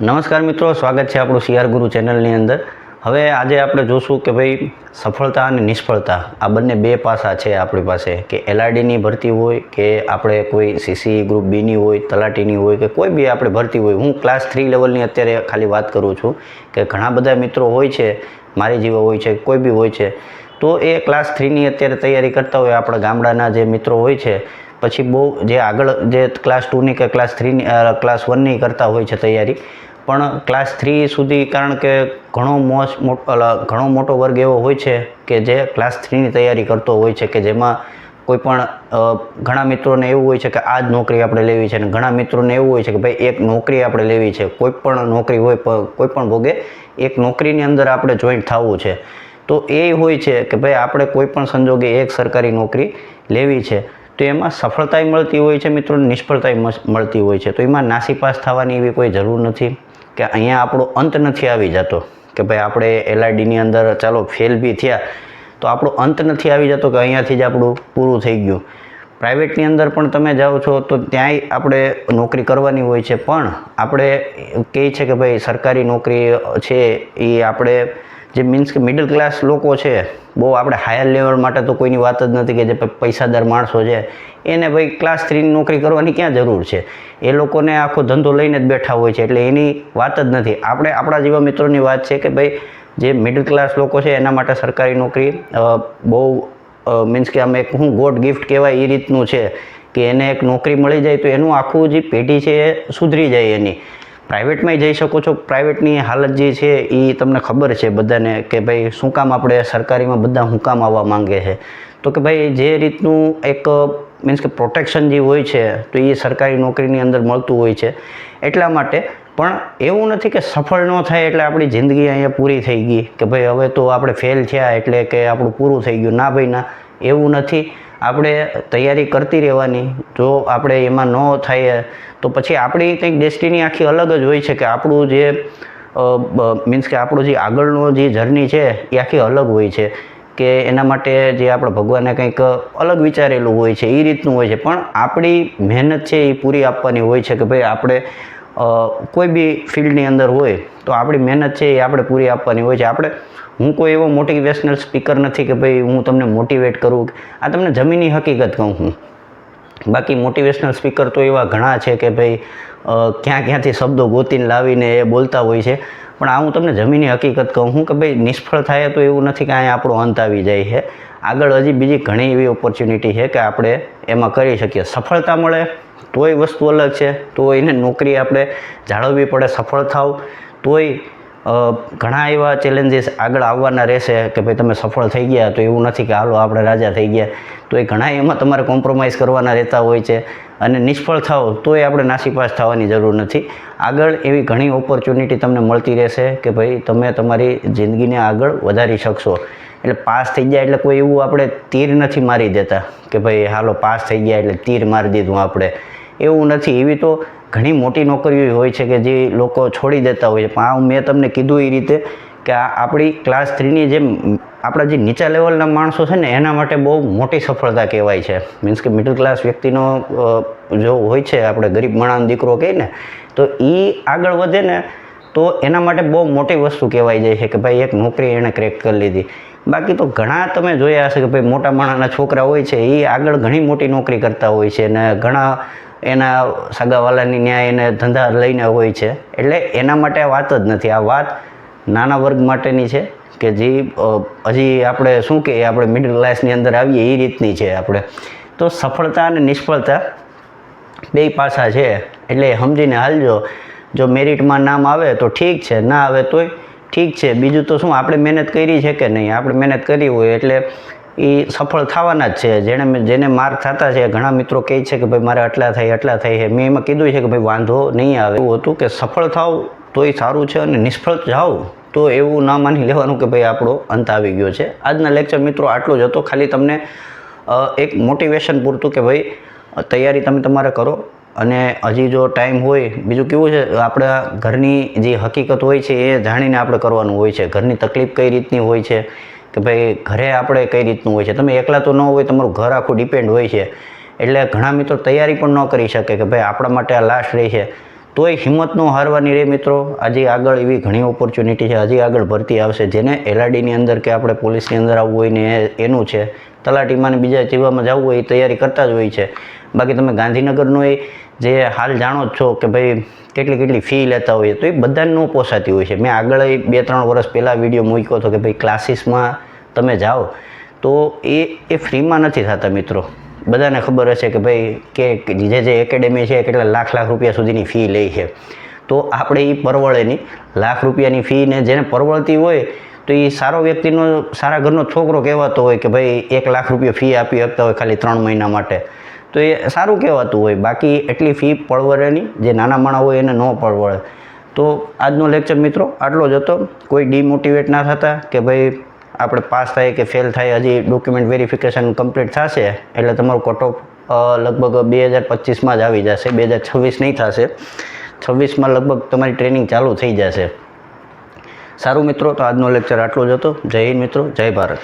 નમસ્કાર મિત્રો, સ્વાગત છે આપણું સીઆર ગુરુ ચેનલની અંદર. હવે આજે આપણે જોશું કે ભાઈ સફળતા અને નિષ્ફળતા, આ બંને બે પાસા છે આપણી પાસે. કે એલઆરડીની ભરતી હોય કે આપણે કોઈ સીસી ગ્રુપ બીની હોય, તલાટીની હોય કે કોઈ બી આપણે ભરતી હોય. હું ક્લાસ થ્રી લેવલની અત્યારે ખાલી વાત કરું છું કે ઘણા બધા મિત્રો હોય છે, મારી જેવા હોય છે, કોઈ બી હોય છે. તો એ ક્લાસ થ્રીની અત્યારે તૈયારી કરતા હોય આપણા ગામડાના જે મિત્રો હોય છે પછી બહુ જે આગળ જે ક્લાસ ટુની કે ક્લાસ થ્રીની ક્લાસ વનની કરતા હોય છે તૈયારી. પણ ક્લાસ થ્રી સુધી કારણ કે ઘણો મોસ ઘણો મોટો વર્ગ એવો હોય છે કે જે ક્લાસ થ્રીની તૈયારી કરતો હોય છે કે જેમાં કોઈ પણ ઘણા મિત્રોને એવું હોય છે કે આ જ નોકરી આપણે લેવી છે અને ઘણા મિત્રોને એવું હોય છે કે ભાઈ એક નોકરી આપણે લેવી છે. કોઈ પણ નોકરી હોય કોઈ પણ ભોગે એક નોકરીની અંદર આપણે જોઈન્ટ થવું છે. તો એ હોય છે કે ભાઈ આપણે કોઈ પણ સંજોગે એક સરકારી નોકરી લેવી છે. તો એમાં સફળતાય મળતી હોય છે મિત્રોને નિષ્ફળતાય મળતી હોય છે. તો એમાં નાસીપાસ થવાની એવી કોઈ જરૂર નથી કે અહીંયા આપણો અંત નથી આવી જતો. કે ભાઈ આપણે એલઆરડીની અંદર ચાલો ફેલ બી થયા, તો આપણો અંત નથી આવી જતો કે અહીંયાથી જ આપણું પૂરું થઈ ગયું. પ્રાઇવેટની અંદર પણ તમે જાઓ છો તો ત્યાંય આપણે નોકરી કરવાની હોય છે. પણ આપણે કહે છે કે ભાઈ સરકારી નોકરી છે એ આપણે જે મીન્સ કે મિડલ ક્લાસ લોકો છે, બહુ આપણે હાયર લેવલ માટે તો કોઈની વાત જ નથી કે જે પૈસાદાર માણસો છે, એને ભાઈ ક્લાસ થ્રીની નોકરી કરવાની ક્યાં જરૂર છે? એ લોકોને આખો ધંધો લઈને જ બેઠા હોય છે, એટલે એની વાત જ નથી. આપણે, આપણા જેવા મિત્રોની વાત છે કે ભાઈ, જે મિડલ ક્લાસ લોકો છે, એના માટે સરકારી નોકરી બહુ મીન્સ કે આમ એક હું ગોડ ગિફ્ટ કહેવાય એ રીતનું છે કે એને એક નોકરી મળી જાય તો એનું આખું જે પેઢી છે એ સુધરી જાય એની. પ્રાઇવેટમાંય જઈ શકો છો. પ્રાઇવેટની હાલત જે છે એ તમને ખબર છે બધાને કે ભાઈ શું કામ આપણે સરકારીમાં બધા શું કામ આવવા માંગે છે. તો કે ભાઈ જે રીતનું એક મીન્સ કે પ્રોટેક્શન જે હોય છે તો એ સરકારી નોકરીની અંદર મળતું હોય છે. એટલા માટે પણ એવું નથી કે સફળ ન થાય એટલે આપણી જિંદગી અહીંયા પૂરી થઈ ગઈ કે ભાઈ હવે તો આપણે ફેલ થયા એટલે કે આપણું પૂરું થઈ ગયું. ના ભાઈ ના એવું નથી. આપણે તૈયારી કરતી રહેવાની. જો આપણે એમાં ન થાય, તો પછી આપણી કંઈક ડેસ્ટિની આખી અલગ જ હોય છે કે આપણું જે મીન્સ કે આપણું જે આગળનો જે જર્ની છે, એ આખી અલગ હોય છે. કે એના માટે જે આપણે ભગવાને કંઈક અલગ વિચારેલું હોય છે, એ રીતનું હોય છે. પણ આપણી મહેનત છે એ પૂરી આપવાની હોય છે કે ભાઈ આપણે કોઈ બી ફિલ્ડની અંદર હોય તો આપણી મહેનત છે એ આપણે પૂરી આપવાની હોય છે. આપણે, હું કોઈ એવો મોટિવેશનલ સ્પીકર નથી કે ભાઈ હું તમને મોટિવેટ કરું આ તમને જમીની હકીકત કહું હું. બાકી મોટિવેશનલ સ્પીકર તો એવા ઘણા છે કે ભાઈ ક્યાં ક્યાંથી શબ્દો ગોતીને લાવીને એ બોલતા હોય છે. પણ આ હું તમને જમીની હકીકત કહું. હું કે ભાઈ નિષ્ફળ થાય તો એવું નથી કે અહીંયા આપણો અંત આવી જાય છે. આગળ હજી બીજી ઘણી એવી ઓપોર્ચ્યુનિટી છે કે આપણે એમાં કરી શકીએ. સફળતા મળે, તોય વસ્તુ અલગ છે. તો એને નોકરી આપણે જાળવવી પડે, સફળ થાવ. તોય ઘણા એવા ચેલેન્જીસ આગળ આવવાના રહેશે કે ભાઈ તમે સફળ થઈ ગયા તો એવું નથી કે હાલો આપણે રાજા થઈ ગયા. તો એ ઘણા એમાં તમારે કોમ્પ્રોમાઇઝ કરવાના રહેતા હોય છે અને નિષ્ફળ થાવ તોય આપણે નાસીપાસ થવાની જરૂર નથી. આગળ એવી ઘણી ઓપોર્ચ્યુનિટી તમને મળતી રહેશે કે ભાઈ તમે તમારી જિંદગીને આગળ વધારી શકશો. એટલે પાસ થઈ ગયા એટલે કોઈ એવું આપણે તીર નથી મારી દેતા કે ભાઈ હાલો પાસ થઈ ગયા એટલે તીર મારી દીધું આપણે. એવું નથી. એવી તો ઘણી મોટી નોકરીઓ હોય છે કે જે લોકો છોડી દેતા હોય છે. પણ આ મેં તમને કીધું એ રીતે કે આ આપણી ક્લાસ થ્રીની જેમ આપણા જે નીચા લેવલના માણસો છે ને, એના માટે બહુ મોટી સફળતા કહેવાય છે. મીન્સ કે મિડલ ક્લાસ વ્યક્તિનો જો હોય છે આપણે ગરીબ માણસનો દીકરો કહીએ ને, તો એ આગળ વધે ને, તો એના માટે બહુ મોટી વસ્તુ કહેવાય જાય છે કે ભાઈ એક નોકરી એણે ક્રેક કરી લીધી. બાકી તો ઘણા તમે જોયા હશે કે ભાઈ મોટા માણસના છોકરા હોય છે એ આગળ ઘણી મોટી નોકરી કરતા હોય છે અને ઘણા એના સગાવાલાની ન્યાય એને ધંધા લઈને હોય છે. એટલે એના માટે આ વાત જ નથી. આ વાત નાના વર્ગ માટેની છે કે જે હજી આપણે શું કે, આપણે મિડલ ક્લાસની અંદર આવીએ એ રીતની છે આપણે. તો સફળતા અને નિષ્ફળતા બે પાસા છે. એટલે સમજીને હાલજો. જો મેરિટમાં નામ આવે તો ઠીક છે, ના આવે તોય ઠીક છે. બીજું તો શું, આપણે મહેનત કરી છે કે નહીં? આપણે મહેનત કરી હોય એટલે એ સફળ થવાના જ છે. જેણે જેને માર્ક થતા છે, ઘણા મિત્રો કહે છે કે ભાઈ, મારે આટલા થાય આટલા થાય છે. મેં એમાં કીધું છે કે ભાઈ, વાંધો નહીં આવે. એવું હતું કે સફળ થાવ તો એ સારું છે અને નિષ્ફળ જાઓ તો એવું ના માની લેવાનું કે ભાઈ, આપણો અંત આવી ગયો છે. આજના લેક્ચર મિત્રો આટલું જ હતો. ખાલી તમને એક મોટિવેશન પૂરતું કે ભાઈ તૈયારી તમે તમારે કરો. અને હજી જો ટાઈમ હોય, બીજું કેવું છે? આપણા ઘરની જે હકીકત હોય છે, એ જાણીને આપણે કરવાનું હોય છે. ઘરની તકલીફ કઈ રીતની હોય છે? કે ભાઈ, ઘરે આપણે કઈ રીતનું હોય છે? તમે એકલા તો ન હોય, તમારું ઘર આખું ડિપેન્ડ હોય છે. એટલે ઘણા મિત્રો તૈયારી પણ ન કરી શકે કે ભાઈ, આપણા માટે આ લાસ્ટ રહી છે. તોય હિંમત ન હારવાની રે મિત્રો. આજે આગળ એવી ઘણી ઓપોર્ચ્યુનિટી છે. હજી આગળ ભરતી આવશે. જેને એલઆરડીની અંદર કે આપણે પોલીસની અંદર આવવું હોય ને એનું છે. તલાટીમાંને બીજા જીવામાં જવું હોય એ તૈયારી કરતા જ હોય છે. બાકી તમે ગાંધીનગરનો એ જે હાલ જાણો જ છો કે ભાઈ કેટલી કેટલી ફી લેતા હોઈએ તો એ બધાને ન પોસાતી હોય છે. મેં આગળ બે ત્રણ વર્ષ પહેલાં વીડિયો મૂક્યો હતો કે ભાઈ ક્લાસીસમાં તમે જાઓ તો એ એ ફ્રીમાં નથી થતા મિત્રો. બધાને ખબર હશે કે ભાઈ કે જે જે એકેડેમી છે કેટલા લાખ લાખ રૂપિયા સુધીની ફી લે છે. તો આપણે એ પરવળેની લાખ રૂપિયાની ફીને જેને પરવળતી હોય તો એ સારો વ્યક્તિનો, સારા ઘરનો છોકરો કહેવાતો હોય કે ભાઈ એક લાખ રૂપિયા ફી આપી શકતા હોય ખાલી ત્રણ મહિના માટે. તો એ સારું કહેવાતું હોય. બાકી એટલી ફી પડવડે નહીં જે નાના માણા હોય એને ન પડવડે તો આજનો લેક્ચર મિત્રો આટલો જ હતો. કોઈ ડિમોટિવેટ ના થતા કે ભાઈ આપણે પાસ થાય કે ફેલ થાય, હજી ડોક્યુમેન્ટ વેરિફિકેશન કમ્પ્લીટ થશે, એટલે તમારું કટ લગભગ બે હજાર પચીસમાં જ આવી જશે, બે હજાર છવ્વીસ નહીં થશે. છવ્વીસમાં લગભગ તમારી ટ્રેનિંગ ચાલુ થઈ જશે. સારું મિત્રો, તો આજનો લેક્ચર આટલો જ હતો. જય હિન્દ મિત્રો, જય ભારત.